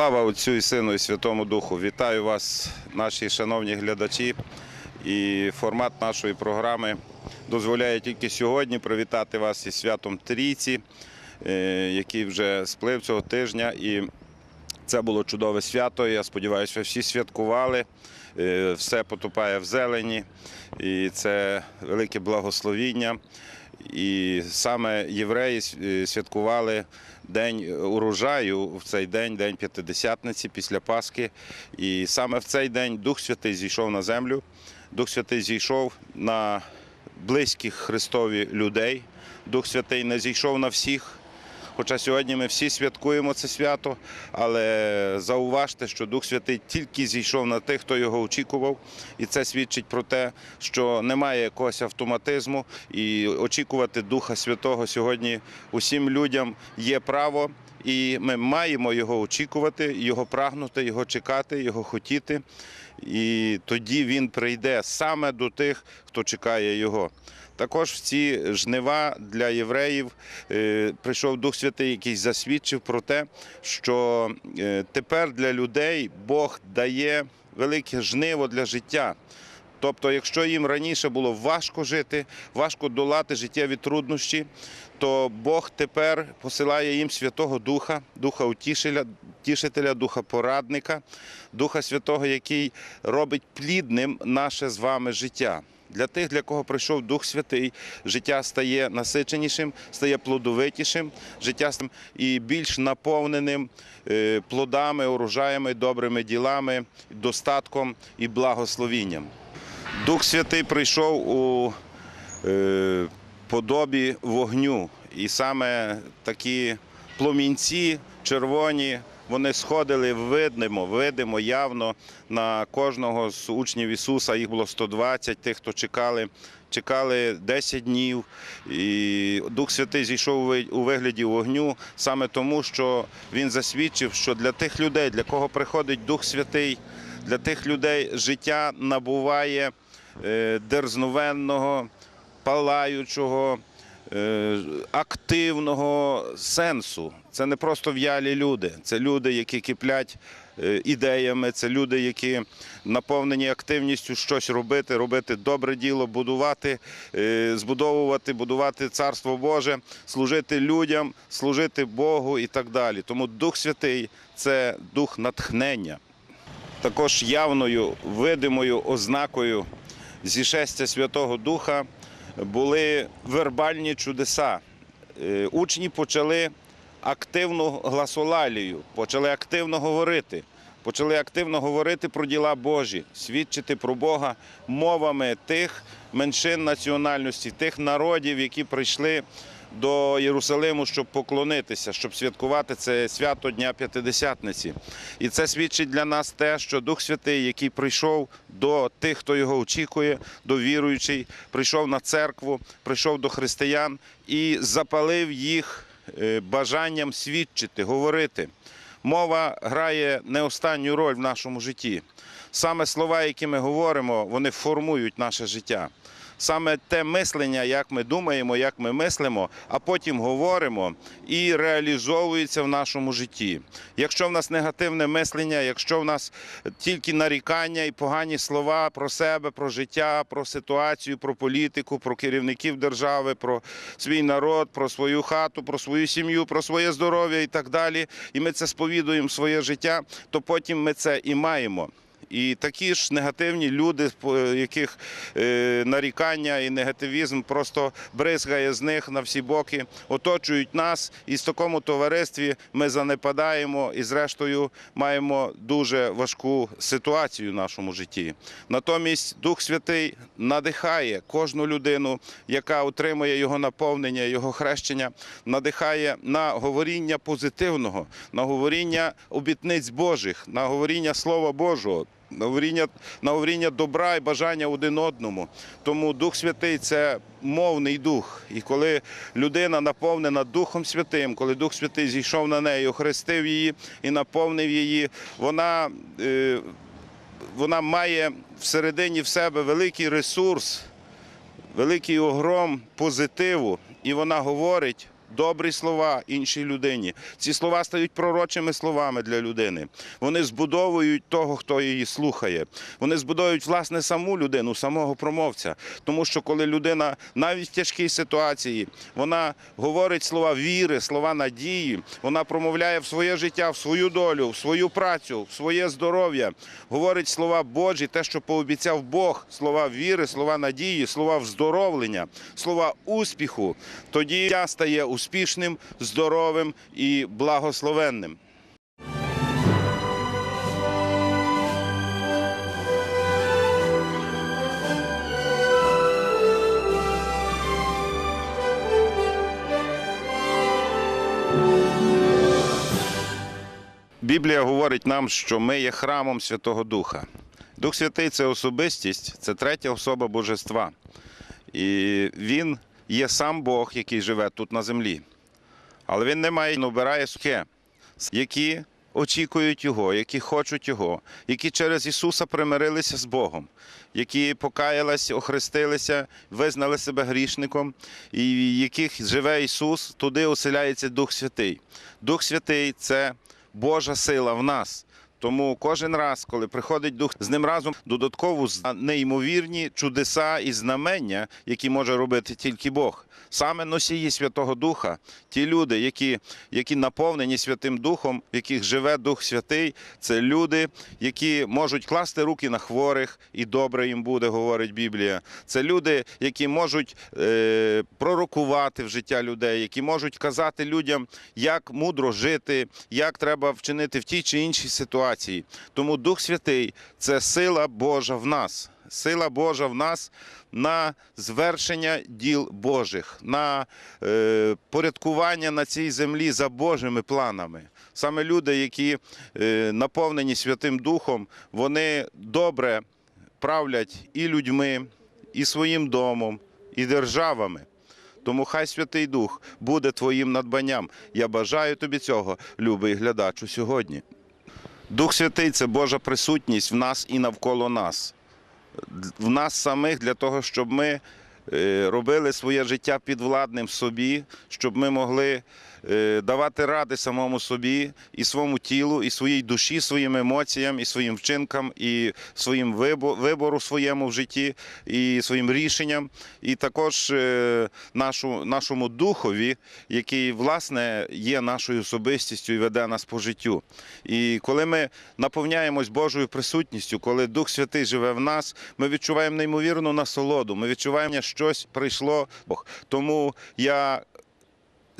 Слава Отцю і Сину і Святому Духу. Вітаю вас, наші шановні глядачі. І формат нашої програми дозволяє тільки сьогодні привітати вас із святом Трійці, е, який вже сплив цього тижня. І це було чудове свято. Я сподіваюся, ви всі святкували. Е, Все потопає в зелені, і це велике благословіння. І саме євреї е, святкували День урожаю в цей день, День П'ятидесятниці після Пасхи. І саме в цей день Дух Святий зійшов на землю. Дух Святий зійшов на близьких Христові людей. Дух Святий не зійшов на всіх. Хоча сьогодні ми всі святкуємо це свято, але зауважте, що Дух Святий тільки зійшов на тих, хто його очікував, і це свідчить про те, що немає якогось автоматизму, і очікувати Духа Святого сьогодні усім людям є право. І ми маємо його очікувати, його прагнути, його чекати, його хотіти. І тоді він прийде саме до тих, хто чекає його. Також в ці жнива для євреїв е, прийшов Дух Святий, який засвідчив про те, що е, тепер для людей Бог дає велике жниво для життя. Тобто, якщо їм раніше було важко жити, важко долати життєві труднощі, то Бог тепер посилає їм Святого Духа, Духа Утішителя, Тішителя, Духа Порадника, Духа Святого, який робить плідним наше з вами життя. Для тих, для кого прийшов Дух Святий, життя стає насиченішим, стає плодовитішим, життя і більш наповненим е, плодами, урожаями, добрими ділами, достатком і благословінням. Дух Святий прийшов у е, подобі вогню, і саме такі пломінці червоні. Вони сходили видимо, видимо, явно на кожного з учнів Ісуса. Їх було 120, тих, хто чекали, чекали 10 днів. І Дух Святий зійшов у вигляді вогню саме тому, що Він засвідчив, що для тих людей, для кого приходить Дух Святий, для тих людей життя набуває е, дерзновенного, палаючого, е, активного сенсу. Це не просто в'ялі люди, це люди, які киплять е, ідеями, це люди, які наповнені активністю щось робити, робити добре діло, будувати, е, збудовувати, будувати царство Боже, служити людям, служити Богу і так далі. Тому Дух Святий це дух натхнення. Також явною видимою ознакою зішестя Святого Духа були вербальні чудеса. Е, Учні почали активну гласолалію, почали активно говорити. Почали активно говорити про діла Божі, свідчити про Бога мовами тих меншин національності, тих народів, які прийшли до Єрусалиму, щоб поклонитися, щоб святкувати це свято Дня П'ятидесятниці. І це свідчить для нас те, що Дух Святий, який прийшов до тих, хто його очікує, до віруючих, прийшов на церкву, прийшов до християн і запалив їх бажанням свідчити, говорити. Мова грає не останню роль в нашому житті. Саме слова, які ми говоримо, вони формують наше життя. Саме те мислення, як ми думаємо, як ми мислимо, а потім говоримо і реалізовується в нашому житті. Якщо в нас негативне мислення, якщо в нас тільки нарікання і погані слова про себе, про життя, про ситуацію, про політику, про керівників держави, про свій народ, про свою хату, про свою сім'ю, про своє здоров'я і так далі, і ми це сповідуємо своє життя, то потім ми це і маємо. І такі ж негативні люди, яких е, нарікання і негативізм просто бризгає з них на всі боки, оточують нас, і в такому товаристві ми занепадаємо і, зрештою, маємо дуже важку ситуацію в нашому житті. Натомість Дух Святий надихає кожну людину, яка отримує його наповнення, його хрещення, надихає на говоріння позитивного, на говоріння обітниць Божих, на говоріння Слова Божого. На говоріння, добра і бажання один одному. Тому Дух Святий це мовний дух. І коли людина наповнена Духом Святим, коли Дух Святий зійшов на неї, охрестив її і наповнив її, вона, е, вона має всередині в себе великий ресурс, великий огром позитиву, і вона говорить добрі слова іншій людині. Ці слова стають пророчими словами для людини. Вони збудовують того, хто її слухає. Вони збудовують власне саму людину, самого промовця. Тому що коли людина навіть в тяжкій ситуації вона говорить слова віри, слова надії, вона промовляє в своє життя, в свою долю, в свою працю, в своє здоров'я, говорить слова Божі, те, що пообіцяв Бог, слова віри, слова надії, слова вздоровлення, слова успіху. Тоді я стає успішним, здоровим і благословенним. Біблія говорить нам, що ми є храмом Святого Духа. Дух Святий це особистість, це третя особа Божества. І він є сам Бог, який живе тут на землі. Але він не має, він обирає сухе, які очікують Його, які хочуть Його, які через Ісуса примирилися з Богом, які покаялися, охрестилися, визнали себе грішником, і яких живе Ісус, туди оселяється Дух Святий. Дух Святий це Божа сила в нас. Тому кожен раз, коли приходить дух з ним разом, додатково неймовірні чудеса і знамення, які може робити тільки Бог. Саме носії Святого Духа, ті люди, які, які наповнені Святим Духом, в яких живе Дух Святий, це люди, які можуть класти руки на хворих, і добре їм буде, говорить Біблія. Це люди, які можуть е, пророкувати в життя людей, які можуть казати людям, як мудро жити, як треба вчинити в тій чи іншій ситуації. Тому Дух Святий це сила Божа в нас. Сила Божа в нас на звершення діл Божих, на е, порядкування на цій землі за Божими планами. Саме люди, які е, наповнені Святим Духом, вони добре правлять і людьми, і своїм домом, і державами. Тому хай Святий Дух буде твоїм надбанням. Я бажаю тобі цього, любий глядачу, сьогодні. Дух Святий це Божа присутність в нас і навколо нас. В нас самих для того, щоб ми е, робили своє життя підвладним собі, щоб ми могли давати ради самому собі і своєму тілу, і своїй душі, своїм емоціям, і своїм вчинкам, і своїм вибору своєму в житті, і своїм рішенням, і також е, нашу, нашому духові, який власне є нашою особистістю і веде нас по життю. І коли ми наповняємось Божою присутністю, коли Дух Святий живе в нас, ми відчуваємо неймовірну насолоду. Ми відчуваємо, що щось прийшло Бог. Тому я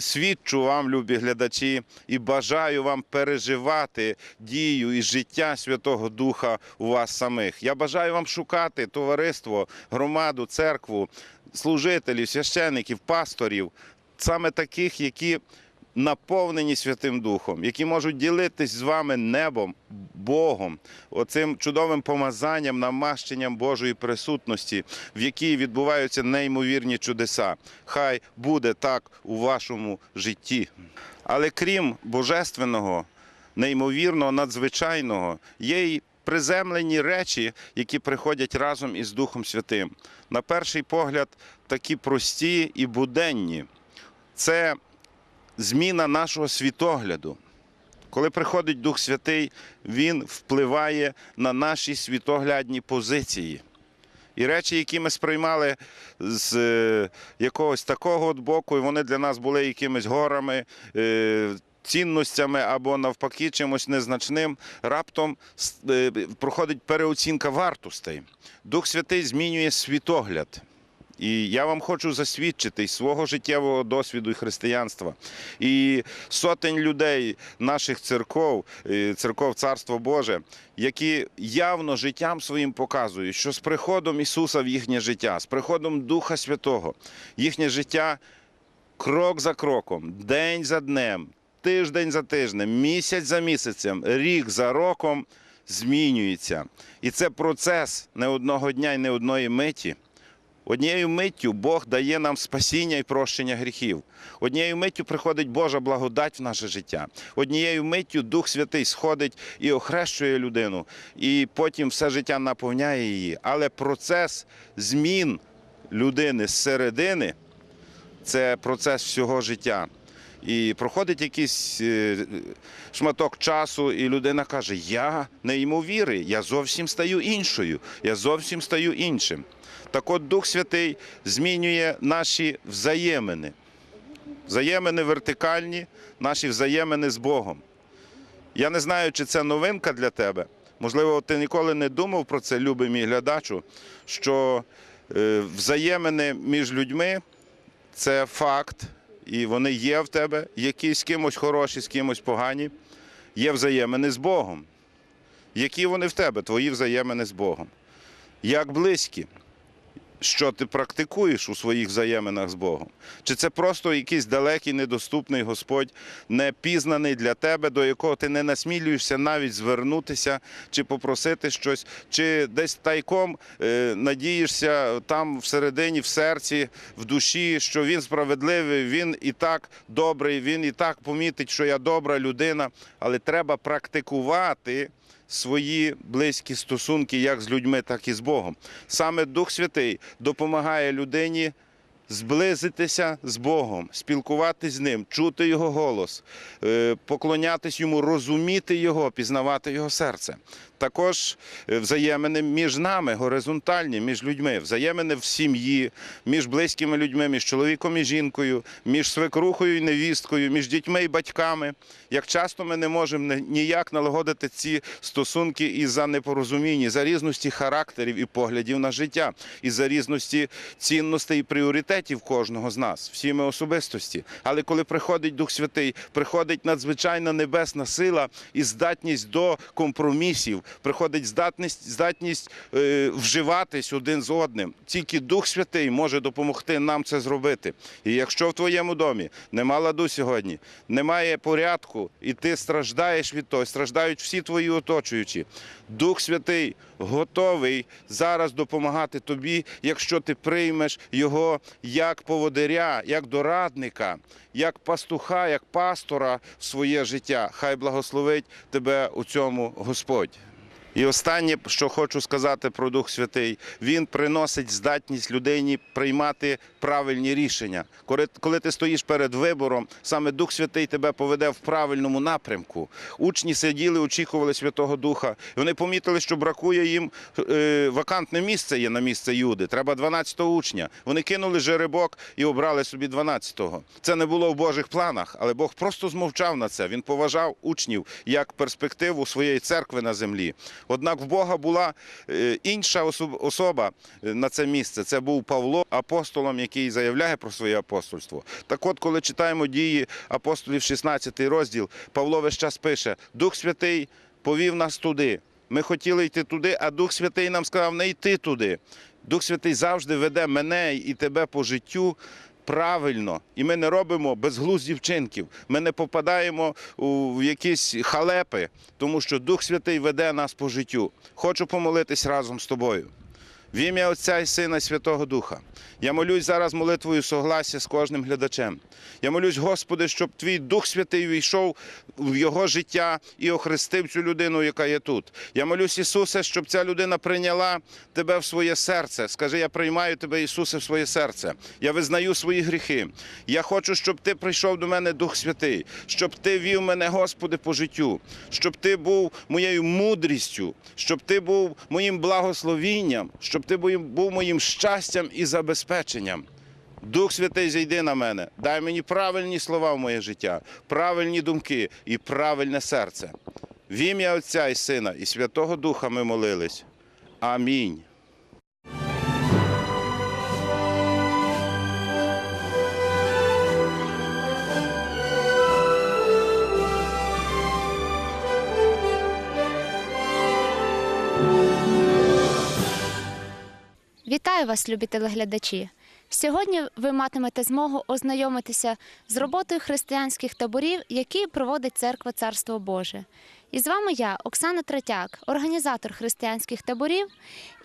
свідчу вам, любі глядачі, і бажаю вам переживати дію і життя Святого Духа у вас самих. Я бажаю вам шукати товариство, громаду, церкву, служителів, священиків, пасторів, саме таких, які наповнені Святим Духом, які можуть ділитись з вами небом, Богом, оцим чудовим помазанням, намащенням Божої присутності, в якій відбуваються неймовірні чудеса. Хай буде так у вашому житті. Але крім божественного, неймовірного, надзвичайного, є й приземлені речі, які приходять разом із Духом Святим. На перший погляд, такі прості і буденні. Це зміна нашого світогляду. Коли приходить Дух Святий, Він впливає на наші світоглядні позиції. І речі, які ми сприймали з е, якогось такого от боку, і вони для нас були якимись горами, е, цінностями або навпаки чимось незначним, раптом е, проходить переоцінка вартостей. Дух Святий змінює світогляд. І я вам хочу засвідчити із свого життєвого досвіду і християнства. І сотень людей наших церков, е, церков Царство Боже, які явно життям своїм показують, що з приходом Ісуса в їхнє життя, з приходом Духа Святого, їхнє життя крок за кроком, день за днем, тиждень за тижнем, місяць за місяцем, рік за роком змінюється. І це процес не одного дня і не одної миті. Однією миттю Бог дає нам спасіння і прощення гріхів. Однією миттю приходить Божа благодать в наше життя. Однією миттю Дух Святий сходить і охрещує людину, і потім все життя наповняє її. Але процес змін людини зсередини це процес всього життя. І проходить якийсь е, шматок часу, і людина каже: Я не йому віри, я зовсім стаю іншою, я зовсім стаю іншим. Так от Дух Святий змінює наші взаємини. Взаємини вертикальні, наші взаємини з Богом. Я не знаю, чи це новинка для тебе. Можливо, ти ніколи не думав про це, любий мій глядачу, що е, взаємини між людьми це факт, і вони є в тебе, які з кимось хороші, з кимось погані. Є взаємини з Богом. Які вони в тебе, твої взаємини з Богом? Як близькі? Що ти практикуєш у своїх взаєминах з Богом? Чи це просто якийсь далекий, недоступний Господь, непізнаний для тебе, до якого ти не насмілюєшся навіть звернутися чи попросити щось, чи десь тайком е, надієшся там всередині, в серці, в душі, що він справедливий, він і так добрий, він і так помітить, що я добра людина, але треба практикувати свої близькі стосунки як з людьми, так і з Богом. Саме Дух Святий допомагає людині зблизитися з Богом, спілкуватися з ним, чути Його голос, е, поклонятись йому, розуміти Його, пізнавати Його серце. Також е, взаємини між нами горизонтальні, між людьми, взаємини в сім'ї, між близькими людьми, між чоловіком і жінкою, між свекрухою і невісткою, між дітьми і батьками. Як часто ми не можемо ніяк налагодити ці стосунки із-за непорозуміння, за різності характерів і поглядів на життя, і за різності цінностей і пріоритетів кожного з нас, всі ми особистості. Але коли приходить Дух Святий, приходить надзвичайна небесна сила і здатність до компромісів, приходить здатність, здатність е, вживатись один з одним. Тільки Дух Святий може допомогти нам це зробити. І якщо в твоєму домі нема ладу сьогодні, немає порядку, і ти страждаєш від того, страждають всі твої оточуючі. Дух Святий готовий зараз допомагати тобі, якщо ти приймеш його як поводиря, як дорадника, як пастуха, як пастора в своє життя. Хай благословить тебе у цьому Господь. І останнє, що хочу сказати про Дух Святий, він приносить здатність людині приймати правильні рішення. Коли, ти стоїш перед вибором, саме Дух Святий тебе поведе в правильному напрямку. Учні сиділи, очікували Святого Духа. І вони помітили, що бракує їм е, вакантне місце є на місце Юди. Треба 12-го учня. Вони кинули жеребок і обрали собі 12-го. Це не було в Божих планах, але Бог просто змовчав на це. Він поважав учнів як перспективу своєї церкви на землі. Однак в Бога була е, інша особа е, на це місце. Це був Павло, апостолом, який заявляє про своє апостольство. Так от, коли читаємо дії апостолів, 16 розділ, Павло весь час пише: Дух Святий повів нас туди. Ми хотіли йти туди, а Дух Святий нам сказав не йти туди. Дух Святий завжди веде мене і тебе по життю правильно, і ми не робимо безглуздів вчинків. Ми не попадаємо у якісь халепи, тому що Дух Святий веде нас по життю. Хочу помолитись разом з тобою. В ім'я Отця і Сина Святого Духа. Я молюсь зараз молитвою согласся з кожним глядачем. Я молюсь, Господи, щоб Твій Дух Святий війшов в його життя і охрестив цю людину, яка є тут. Я молюсь, Ісусе, щоб ця людина прийняла Тебе в своє серце. Скажи, я приймаю Тебе, Ісусе, в своє серце. Я визнаю свої гріхи. Я хочу, щоб Ти прийшов до мене, Дух Святий, щоб Ти вів мене, Господи, по життю, щоб Ти був моєю мудрістю, щоб Ти був моїм благословінням, щоб Ти був був моїм щастям і забезпеченням. Дух Святий, зійди на мене, дай мені правильні слова в моє життя, правильні думки і правильне серце. В ім'я Отця і Сина і Святого Духа ми молились. Амінь. Вітаю вас, любі телеглядачі! Сьогодні ви матимете змогу ознайомитися з роботою християнських таборів, які проводить церква Царство Боже. І з вами я, Оксана Третяк, організатор християнських таборів.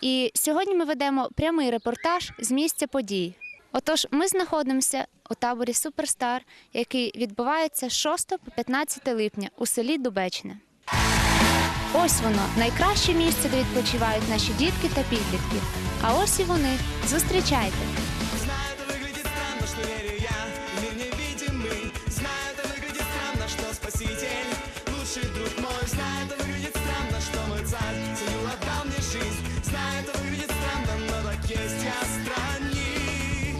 І сьогодні ми ведемо прямий репортаж з місця подій. Отож, ми знаходимося у таборі Суперстар, який відбувається з 6 по 15 липня у селі Дубечне. Ось воно найкраще місце, де відпочивають наші дітки та підлітки. А ось і вони. Зустрічайте. Знаю, это выглядит странно, что верю я в мир невидимый Знаю, друг мой Знаю, это выглядит странно, что мой царь Ценю отдал мне жизнь Знаю, это выглядит странно, но так есть я странник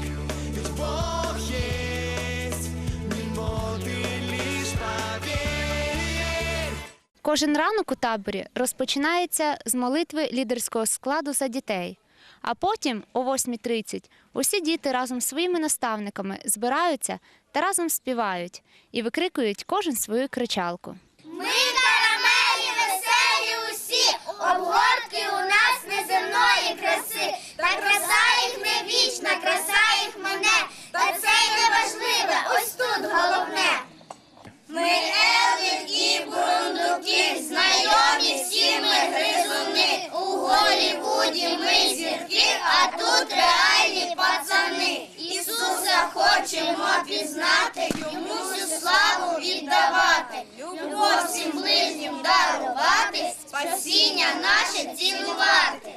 Ведь Бог есть Мимо ты лишь поверь Кожен ранок у таборі розпочинається з молитви лідерського складу за дітей. А потім, о 8.30, усі діти разом з своїми наставниками збираються та разом співають і викрикують кожен свою кричалку. Ми карамелі веселі усі, обгортки у нас неземної краси, та краса їх не вічна, краса їх мене, та це й не важливе, ось тут головне. Ми і Бурундуки, знайомі всі ми гризуни. У Голлівуді ми зірки, а тут реальні пацани. Ісуса хочемо пізнати, йому всю славу віддавати, любов всім ближнім дарувати, спасіння наше цінувати.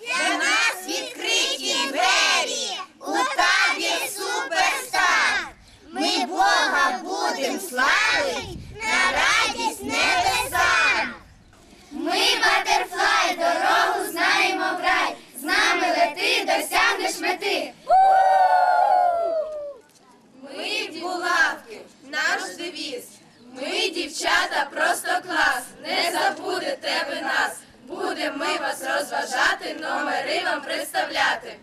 Для нас відкриті двері, у табір суперстар. Ми Бога будем славить на радість небесам. Ми батерфлай, дорогу знаємо в рай. З нами лети, досягнеш мети. Ми булавки, наш девіз. Ми, дівчата, просто клас. Не забудете ви нас. Будемо ми вас розважати, номери вам представляти.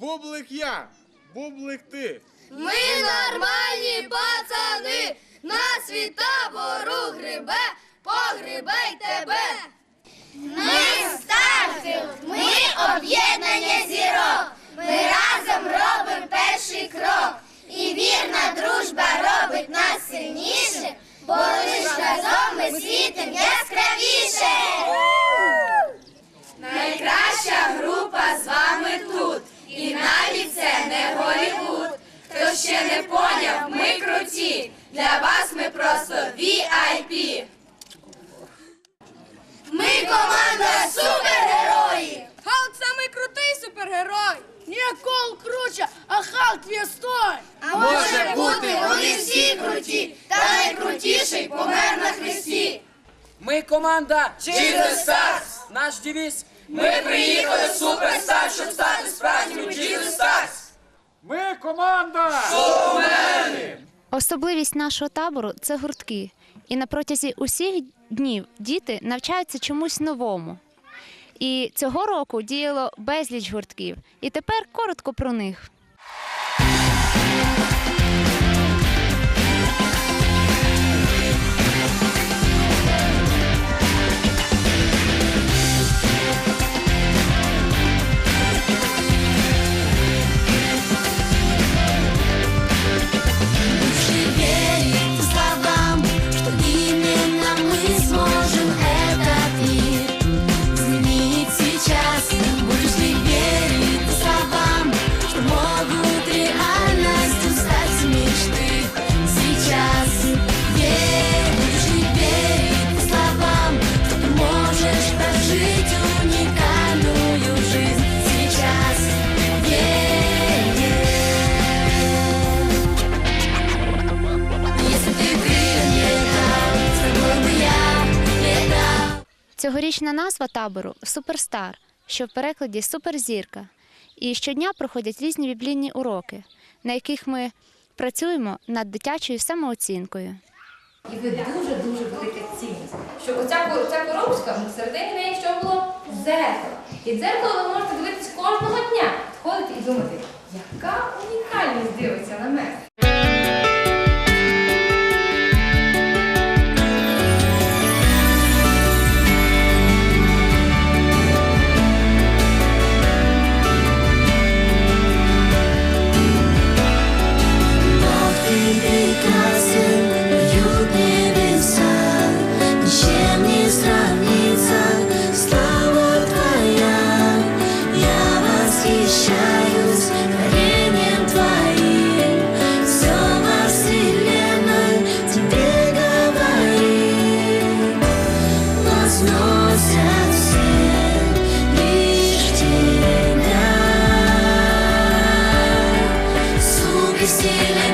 Бублик я, бублик ти. Ми нормальні пацани, на світа вору грибе, погрибе й тебе. Ми старти, ми об'єднання зірок. Ми разом робимо перший крок. І вірна дружба робить нас сильніше, бо лиш разом ми світим яскравіше. Найкраща група з вами тут. І навіть це не Голівуд. Хто ще не поняв, ми круті. Для вас ми просто VIP. Ми команда супергерої. Халк самий крутий супергерой. Не Кол круче, а Халк весной! А може бути, вони всі круті, та найкрутіший помер на хресті. Ми команда Jesus Stars. Наш девіз Ми приїхали в суперстар, щоб стати справжніми Jesus Stars. Ми команда! Особливість нашого табору це гуртки. І на протязі усіх днів діти навчаються чомусь новому. І цього року діяло безліч гуртків. І тепер коротко про них. Табору Суперстар, що в перекладі суперзірка. І щодня проходять різні біблійні уроки, на яких ми працюємо над дитячою самооцінкою. І ви дуже-дуже велика цінність. Що оця, ця коробочка, ну, всередині неї що було? Дзеркало. І дзеркало ви можете дивитись кожного дня. Ходити і думати, яка унікальність дивиться на мене. Priscila.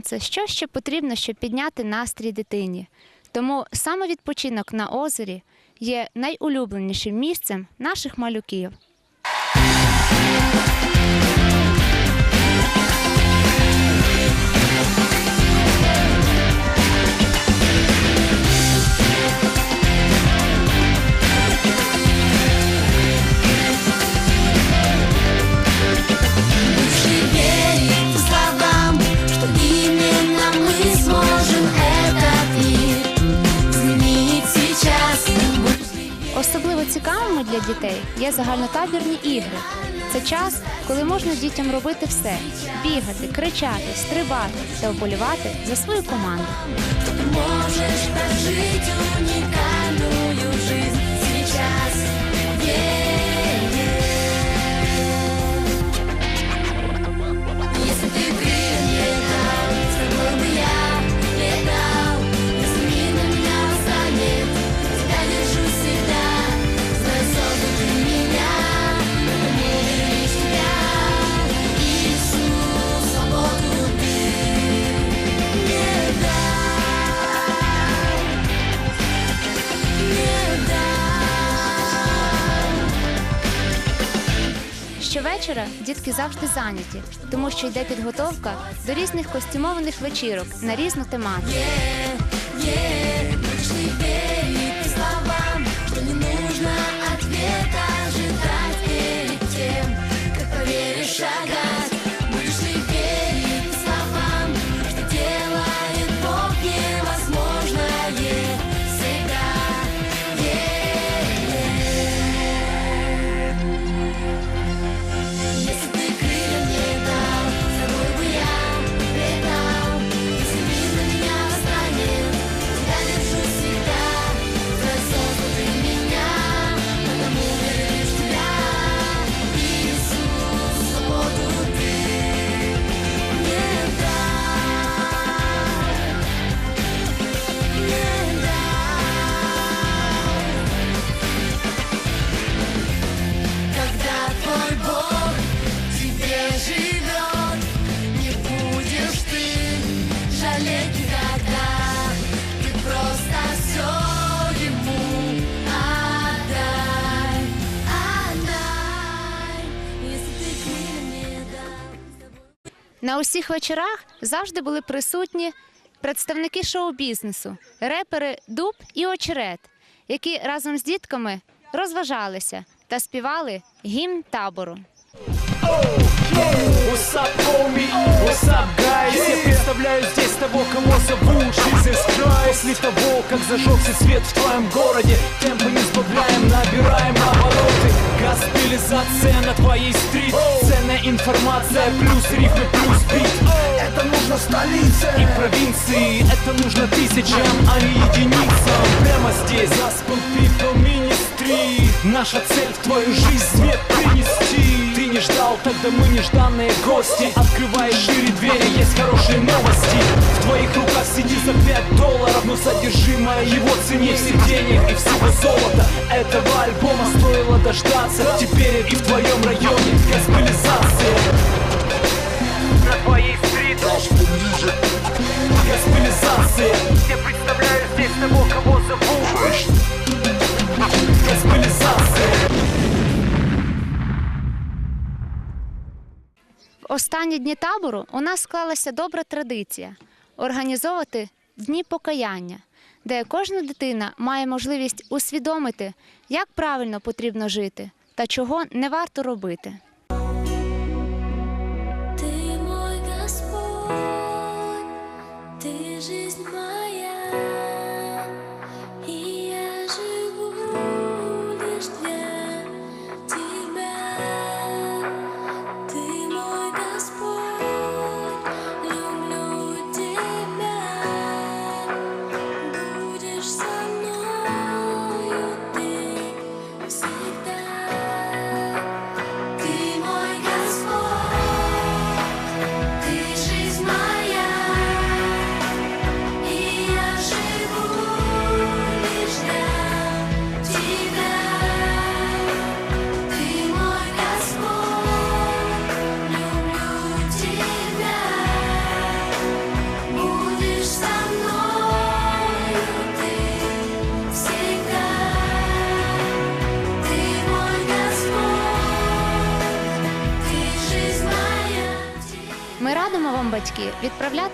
Сонце, що ще потрібно, щоб підняти настрій дитині. Тому саме відпочинок на озері є найулюбленішим місцем наших малюків. Загальнотабірні ігри. Це час, коли можна дітям робити все: бігати, кричати, стрибати та вболівати за свою команду. Можеш жити уникальную Щовечора дітки завжди зайняті, тому що йде підготовка до різних костюмованих вечірок на різну тематику. Усіх вечорах завжди були присутні представники шоу-бізнесу, репери Дуб і Очерет, які разом з дітками розважалися та співали гімн табору. What's up, homie? What's up, guys? Здесь того, кого зовут Jesus Christ После того, как зажегся свет в твоем городе Темпы не сбавляем, набираем обороты Госпелизация на твоей стрит информация, плюс рифмы, плюс бит Это нужно столице И провинции Это нужно тысячам, а не единицам Прямо здесь Gospel People Ministry Наша цель в твою жизнь свет принести Ты Не ждал, тогда мы нежданные гости. Открывай шире двери, есть хорошие новости. В твоих руках сиди за 5 долларов Но содержимое его цене всех денег и всего золота. Этого альбома стоило дождаться. Теперь и в твоем районе госпелизация На твоей стрит Госпелизация Я представляю здесь того, кого зовут останні дні табору у нас склалася добра традиція організовувати дні покаяння, де кожна дитина має можливість усвідомити, як правильно потрібно жити та чого не варто робити.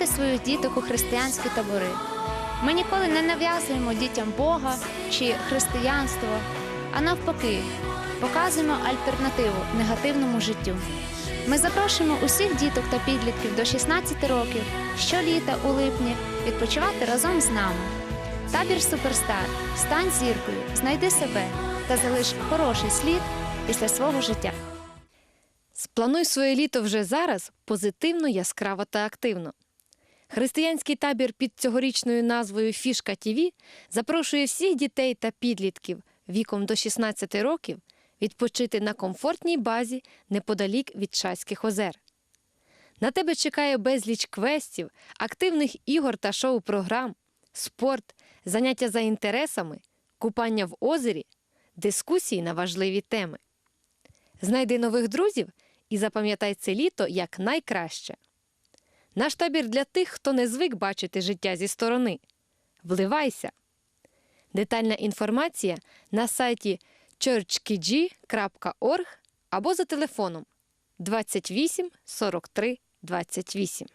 Відправляти своїх діток у християнські табори. Ми ніколи не нав'язуємо дітям Бога чи християнство, а навпаки, показуємо альтернативу негативному життю. Ми запрошуємо усіх діток та підлітків до 16 років щоліта у липні відпочивати разом з нами. Табір Суперстар. Стань зіркою, знайди себе та залиш хороший слід після свого життя. Сплануй своє літо вже зараз позитивно, яскраво та активно. Християнський табір під цьогорічною назвою Фішка ТІВІ запрошує всіх дітей та підлітків віком до 16 років відпочити на комфортній базі неподалік від Шацьких озер. На тебе чекає безліч квестів, активних ігор та шоу-програм, спорт, заняття за інтересами, купання в озері, дискусії на важливі теми. Знайди нових друзів і запам'ятай це літо як найкраще. Наш табір для тих, хто не звик бачити життя зі сторони. Вливайся! Детальна інформація на сайті churchkg.org або за телефоном 28 43 28.